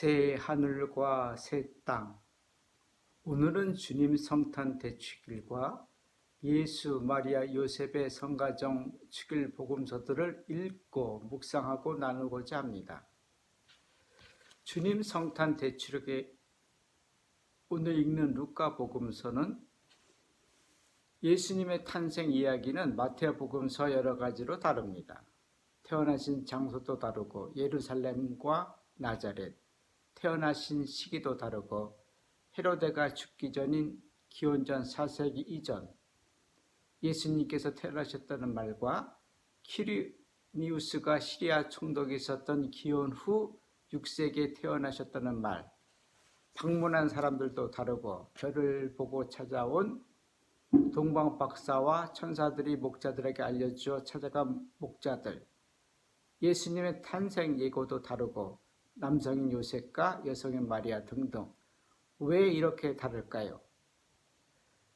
새 하늘과 새 땅. 오늘은 주님 성탄 대축일과 예수, 마리아, 요셉의 성가정 축일 복음서들을 읽고 묵상하고 나누고자 합니다. 주님 성탄 대축일에 오늘 읽는 루카 복음서는 예수님의 탄생 이야기는 마태오 복음서 여러 가지로 다릅니다. 태어나신 장소도 다르고 예루살렘과 나자렛, 태어나신 시기도 다르고 헤로데가 죽기 전인 기원전 4세기 이전 예수님께서 태어나셨다는 말과 키리니우스가 시리아 총독이 있었던 기원 후 6세기에 태어나셨다는 말 방문한 사람들도 다르고 별을 보고 찾아온 동방 박사와 천사들이 목자들에게 알려주어 찾아간 목자들 예수님의 탄생 예고도 다르고 남성인 요셉과 여성인 마리아 등등 왜 이렇게 다를까요?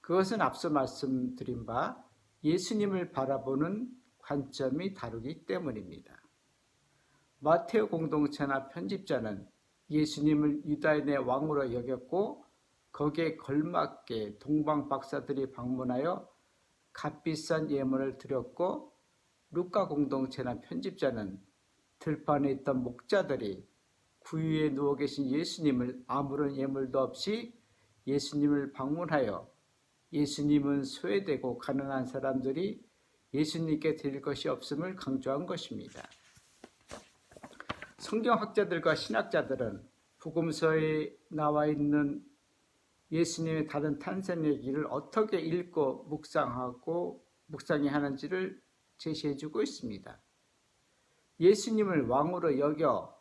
그것은 앞서 말씀드린 바 예수님을 바라보는 관점이 다르기 때문입니다. 마테오 공동체나 편집자는 예수님을 유다인의 왕으로 여겼고 거기에 걸맞게 동방 박사들이 방문하여 값비싼 예물을 드렸고 루카 공동체나 편집자는 들판에 있던 목자들이 구유에 누워 계신 예수님을 아무런 예물도 없이 예수님을 방문하여 예수님은 소외되고 가난한 사람들이 예수님께 드릴 것이 없음을 강조한 것입니다. 성경학자들과 신학자들은 복음서에 나와 있는 예수님의 다른 탄생 얘기를 어떻게 읽고 묵상하고 묵상해야 하는지를 제시해 주고 있습니다. 예수님을 왕으로 여겨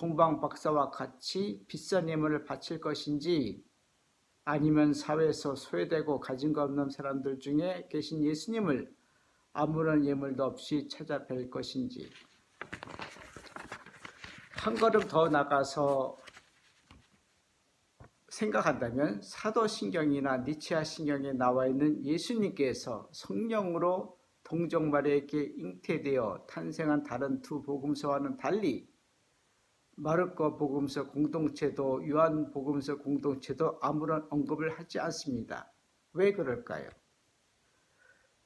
동방 박사와 같이 비싼 예물을 바칠 것인지 아니면 사회에서 소외되고 가진 것 없는 사람들 중에 계신 예수님을 아무런 예물도 없이 찾아뵐 것인지. 한 걸음 더 나가서 생각한다면 사도신경이나 니치아 신경에 나와 있는 예수님께서 성령으로 동정마리에게 잉태되어 탄생한 다른 두 복음서와는 달리 마르코 복음서 공동체도 요한 복음서 공동체도 아무런 언급을 하지 않습니다. 왜 그럴까요?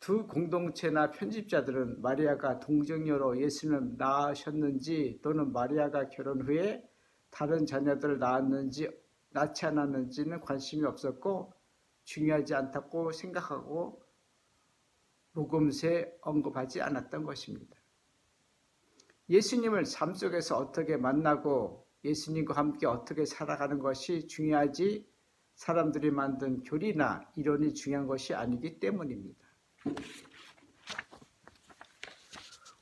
두 공동체나 편집자들은 마리아가 동정녀로 예수님을 낳으셨는지 또는 마리아가 결혼 후에 다른 자녀들을 낳았는지 낳지 않았는지는 관심이 없었고 중요하지 않다고 생각하고 복음서에 언급하지 않았던 것입니다. 예수님을 삶 속에서 어떻게 만나고 예수님과 함께 어떻게 살아가는 것이 중요하지 사람들이 만든 교리나 이론이 중요한 것이 아니기 때문입니다.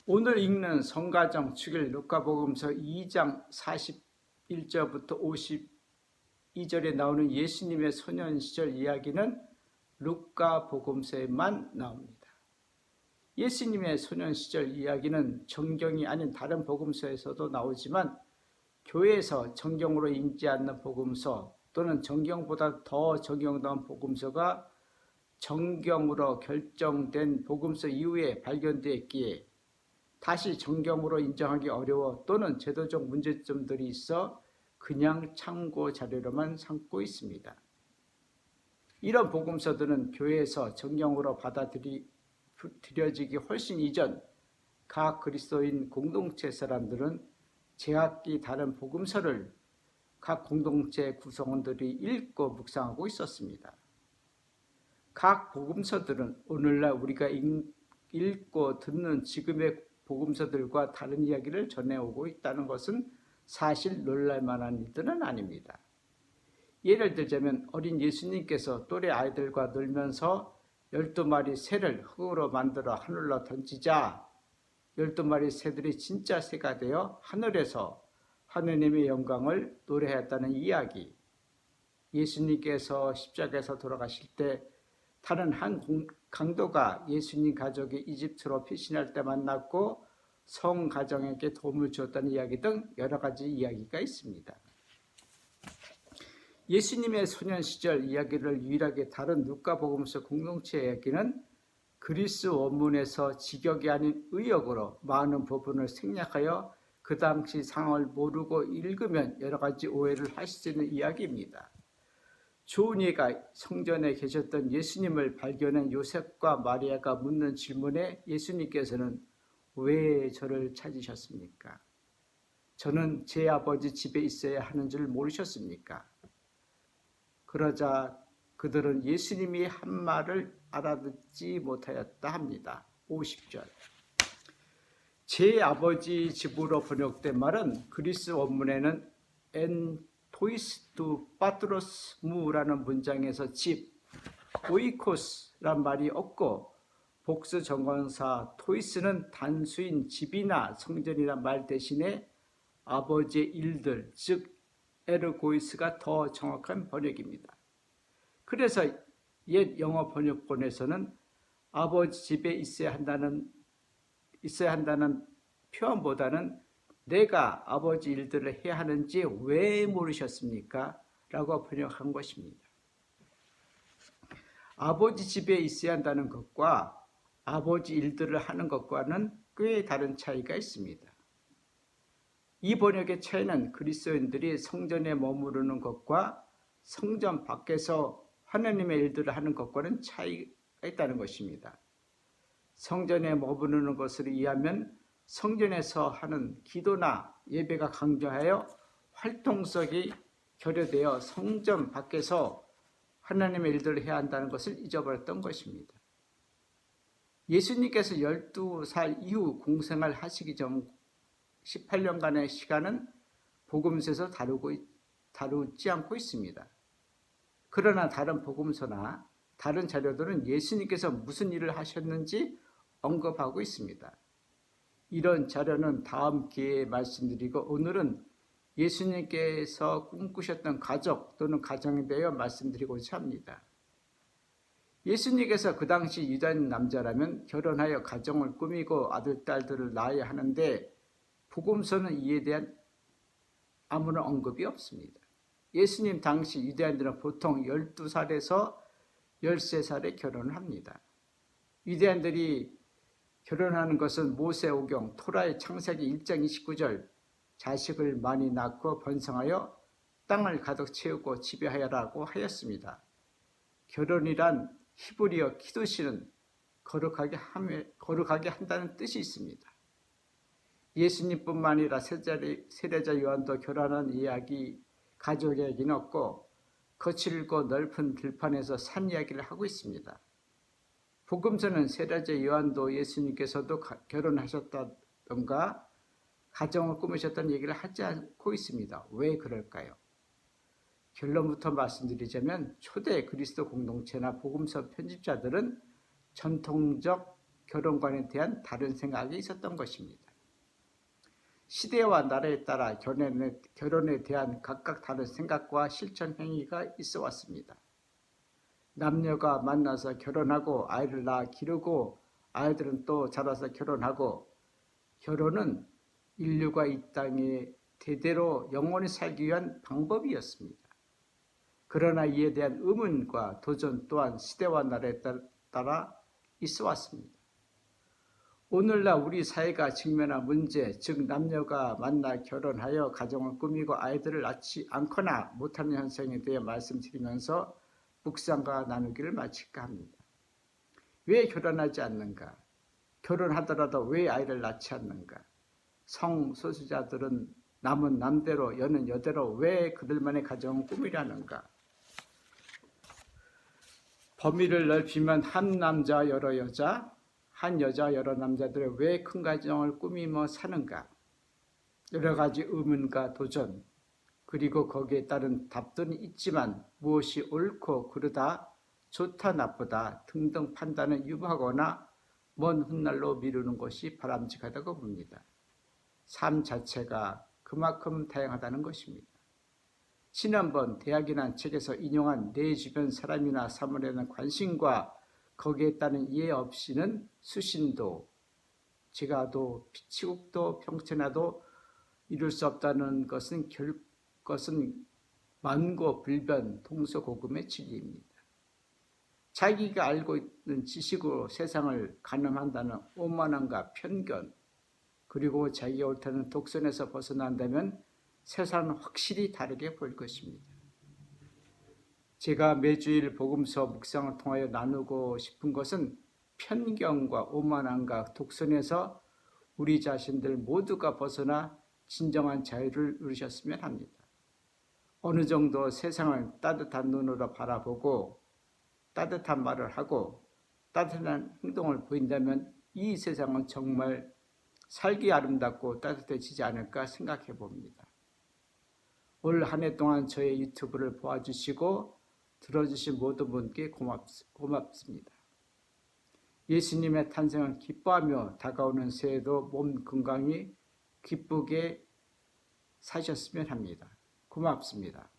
오늘 읽는 성가정 축일 루카복음서 2장 41절부터 52절에 나오는 예수님의 소년 시절 이야기는 루카복음서에만 나옵니다. 예수님의 소년 시절 이야기는 정경이 아닌 다른 복음서에서도 나오지만 교회에서 정경으로 읽지 않는 복음서 또는 정경보다 더 정경된 복음서가 정경으로 결정된 복음서 이후에 발견되었기에 다시 정경으로 인정하기 어려워 또는 제도적 문제점들이 있어 그냥 참고 자료로만 삼고 있습니다. 이런 복음서들은 교회에서 정경으로 받아들이 드려지기 훨씬 이전 각 그리스도인 공동체 사람들은 제각기 다른 복음서를 각 공동체 구성원들이 읽고 묵상하고 있었습니다. 각 복음서들은 오늘날 우리가 읽고 듣는 지금의 복음서들과 다른 이야기를 전해오고 있다는 것은 사실 놀랄만한 일들은 아닙니다. 예를 들자면 어린 예수님께서 또래 아이들과 놀면서 열두 마리 새를 흙으로 만들어 하늘로 던지자 열두 마리 새들이 진짜 새가 되어 하늘에서 하느님의 영광을 노래했다는 이야기. 예수님께서 십자가에서 돌아가실 때 다른 한 강도가 예수님 가족이 이집트로 피신할 때 만났고 성 가정에게 도움을 주었다는 이야기 등 여러 가지 이야기가 있습니다. 예수님의 소년 시절 이야기를 유일하게 다른 누가복음서 공동체 이야기는 그리스 원문에서 직역이 아닌 의역으로 많은 부분을 생략하여 그 당시 상황을 모르고 읽으면 여러 가지 오해를 하실 수 있는 이야기입니다. 조은이가 성전에 계셨던 예수님을 발견한 요셉과 마리아가 묻는 질문에 예수님께서는 왜 저를 찾으셨습니까? 저는 제 아버지 집에 있어야 하는 줄 모르셨습니까? 그러자 그들은 예수님이 한 말을 알아듣지 못하였다 합니다. 50절. 제 아버지 집으로 번역된 말은 그리스 원문에는 엔 토이스투 파트로스 무라는 문장에서 집 오이코스란 말이 없고 복수 정관사 토이스는 단수인 집이나 성전이란 말 대신에 아버지의 일들 즉 에르고이스가 더 정확한 번역입니다. 그래서 옛 영어 번역본에서는 아버지 집에 있어야 한다는 있어야 한다는 표현보다는 내가 아버지 일들을 해야 하는지 왜 모르셨습니까? 라고 번역한 것입니다. 아버지 집에 있어야 한다는 것과 아버지 일들을 하는 것과는 꽤 다른 차이가 있습니다. 이 번역의 차이는 그리스도인들이 성전에 머무르는 것과 성전 밖에서 하나님의 일들을 하는 것과는 차이가 있다는 것입니다. 성전에 머무르는 것을 이해하면 성전에서 하는 기도나 예배가 강조하여 활동성이 결여되어 성전 밖에서 하나님의 일들을 해야 한다는 것을 잊어버렸던 것입니다. 예수님께서 12살 이후 공생을 하시기 전 18년간의 시간은 복음서에서 다루고, 다루지 않고 있습니다. 그러나 다른 복음서나 다른 자료들은 예수님께서 무슨 일을 하셨는지 언급하고 있습니다. 이런 자료는 다음 기회에 말씀드리고 오늘은 예수님께서 꿈꾸셨던 가족 또는 가정에 대하여 말씀드리고자 합니다. 예수님께서 그 당시 유다인 남자라면 결혼하여 가정을 꾸미고 아들, 딸들을 낳아야 하는데 복음서는 이에 대한 아무런 언급이 없습니다. 예수님 당시 유대인들은 보통 12살에서 13살에 결혼을 합니다. 유대인들이 결혼하는 것은 모세오경 토라의 창세기 1장 29절 자식을 많이 낳고 번성하여 땅을 가득 채우고 지배하여라고 하였습니다. 결혼이란 히브리어 키도시는 거룩하게, 함 거룩하게 한다는 뜻이 있습니다. 예수님뿐만 아니라 세례자 요한도 결혼한 이야기, 가족 이야기는 없고 거칠고 넓은 들판에서 산 이야기를 하고 있습니다. 복음서는 세례자 요한도 예수님께서도 결혼하셨다던가 가정을 꾸미셨다는 얘기를 하지 않고 있습니다. 왜 그럴까요? 결론부터 말씀드리자면 초대 그리스도 공동체나 복음서 편집자들은 전통적 결혼관에 대한 다른 생각이 있었던 것입니다. 시대와 나라에 따라 결혼에, 결혼에 대한 각각 다른 생각과 실천 행위가 있어 왔습니다. 남녀가 만나서 결혼하고 아이를 낳아 기르고 아이들은 또 자라서 결혼하고 결혼은 인류가 이 땅에 대대로 영원히 살기 위한 방법이었습니다. 그러나 이에 대한 의문과 도전 또한 시대와 나라에 따라 있어 왔습니다. 오늘날 우리 사회가 직면한 문제, 즉 남녀가 만나 결혼하여 가정을 꾸미고 아이들을 낳지 않거나 못하는 현상에 대해 말씀드리면서 묵상과 나누기를 마칠까 합니다. 왜 결혼하지 않는가? 결혼하더라도 왜 아이를 낳지 않는가? 성소수자들은 남은 남대로 여는 여대로 왜 그들만의 가정을 꾸미려는가? 범위를 넓히면 한 남자 여러 여자, 한 여자 여러 남자들의 왜 큰 가정을 꾸미며 사는가? 여러 가지 의문과 도전, 그리고 거기에 따른 답들은 있지만 무엇이 옳고 그르다, 좋다 나쁘다 등등 판단을 유보하거나 먼 훗날로 미루는 것이 바람직하다고 봅니다. 삶 자체가 그만큼 다양하다는 것입니다. 지난번 대학이란 책에서 인용한 내 주변 사람이나 사물에 대한 관심과 거기에 따른 이해 없이는 수신도, 지가도, 피치국도, 평천화도 이룰 수 없다는 것은 결, 것은 만고 불변 동서고금의 진리입니다. 자기가 알고 있는 지식으로 세상을 가늠한다는 오만함과 편견, 그리고 자기가 옳다는 독선에서 벗어난다면 세상은 확실히 다르게 보일 것입니다. 제가 매주일 복음서 묵상을 통하여 나누고 싶은 것은 편견과 오만함과 독선에서 우리 자신들 모두가 벗어나 진정한 자유를 누리셨으면 합니다. 어느 정도 세상을 따뜻한 눈으로 바라보고 따뜻한 말을 하고 따뜻한 행동을 보인다면 이 세상은 정말 살기 아름답고 따뜻해지지 않을까 생각해 봅니다. 올 한 해 동안 저의 유튜브를 보아주시고 들어주신 모든 분께 고맙, 고맙습니다. 예수님의 탄생을 기뻐하며 다가오는 새해도 몸 건강히 기쁘게 사셨으면 합니다. 고맙습니다.